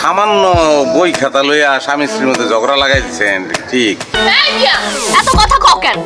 সামান্য বই খাতা লইয়া স্বামী স্ত্রীর মধ্যে ঝগড়া লাগাইছেন ঠিক। এত কথা কেন?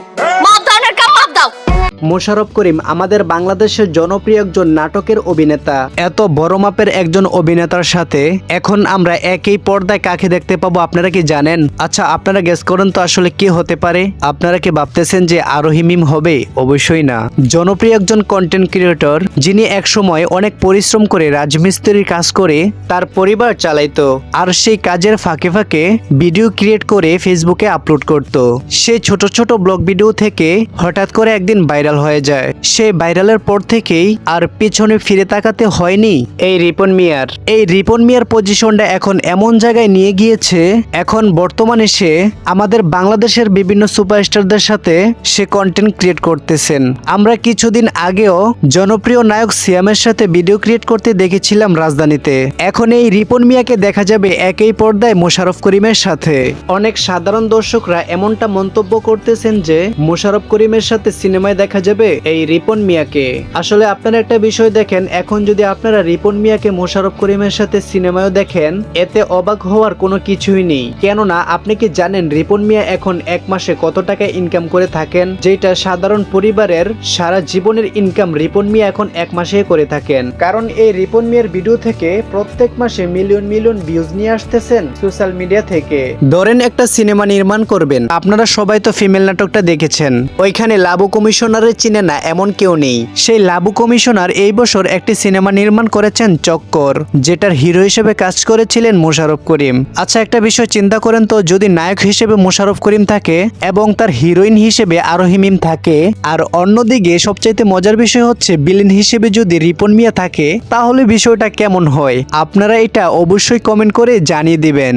মোশাররফ করিম আমাদের বাংলাদেশের জনপ্রিয় একজন নাটকের অভিনেতা। এত বড় মাপের একজন অভিনেতার সাথে এখন আমরা একই পর্দায় কাকে দেখতে পাবো আপনারা কি জানেন? আচ্ছা আপনারা গেস করেন তো আসলে কি হতে পারে? আপনারা কি ভাবতেছেন যে আরোহী মিম হবে? অবশ্যই না। জনপ্রিয় একজন কন্টেন্ট ক্রিয়েটর যিনি একসময় অনেক পরিশ্রম করে রাজমিস্ত্রির কাজ করে তার পরিবার চালাইতো, আর সেই কাজের ফাঁকে ফাঁকে ভিডিও ক্রিয়েট করে ফেসবুকে আপলোড করত। সে ছোট ছোট ব্লগ ভিডিও থেকে হঠাৎ করে একদিন ভাইরাল হয়ে যায়। সে ভাইরালের পর থেকেই আর পিছনে ফিরে তাকাতে হয়নি। এই রিপন মিয়ার। এই রিপন মিয়ার পজিশনটা এখন এমন জায়গায় নিয়ে গিয়েছে এখন বর্তমানে সে আমাদের বাংলাদেশের বিভিন্ন সুপারস্টারদের সাথে সে কন্টেন্ট ক্রিয়েট করতেছেন। আমরা কিছুদিন আগেও জনপ্রিয় নায়ক সিয়ামের সাথে ভিডিও ক্রিয়েট করতে দেখেছিলাম রাজধানীতে। এখন এই রিপন মিয়াকে দেখা যাবে একই পর্দায় মোশারফ করিমের সাথে। অনেক সাধারণ দর্শকরা এমনটা মন্তব্য করতেছেন যে মোশারফ করিমের সাথে সিনেমায় দেখা যাবে এই রিপন মিয়াকে। আসলে আপনারা একটা বিষয় দেখেন, এখন যদি আপনারা রিপন মিয়াকে মোশারফ করিমের সাথে সিনেমায়ও দেখেন, এতে অবাক হওয়ার কোনো কিছুই নেই। কেননা, আপনি কি জানেন রিপন মিয়া এখন এক মাসে কত টাকা ইনকাম করে থাকেন? যেটা সাধারণ পরিবারের সারা জীবনের ইনকাম রিপন মিয়া এখন এক মাসে করে থাকেন। কারণ এই রিপন মিয়ার ভিডিও থেকে প্রত্যেক মাসে মিলিয়ন মিলিয়ন ভিউজ নিয়ে আসতেছেন সোশ্যাল মিডিয়া থেকে। ধরেন একটা সিনেমা নির্মাণ করবেন, আপনারা সবাই তো ফিমেল নাটকটা দেখেছেন। ওইখানে লাভ লাবু কমিশনারের চিনে না, এমন কেউ নেই। সেই লাবু কমিশনার এই বছর একটি সিনেমা নির্মাণ করেছেন চক্কর, যেটার হিরো হিসেবে কাজ করেছিলেন মোশারফ করিম। আচ্ছা একটা বিষয় চিন্তা করেন তো, যদি নায়ক হিসেবে মোশারফ করিম থাকে এবং তার হিরোইন হিসেবে আরোহী মিম থাকে, আর অন্যদিকে সবচাইতে মজার বিষয় হচ্ছে বিলিন হিসেবে যদি রিপন মিয়া থাকে, তাহলে বিষয়টা কেমন হয়? আপনারা এটা অবশ্যই কমেন্ট করে জানিয়ে দিবেন।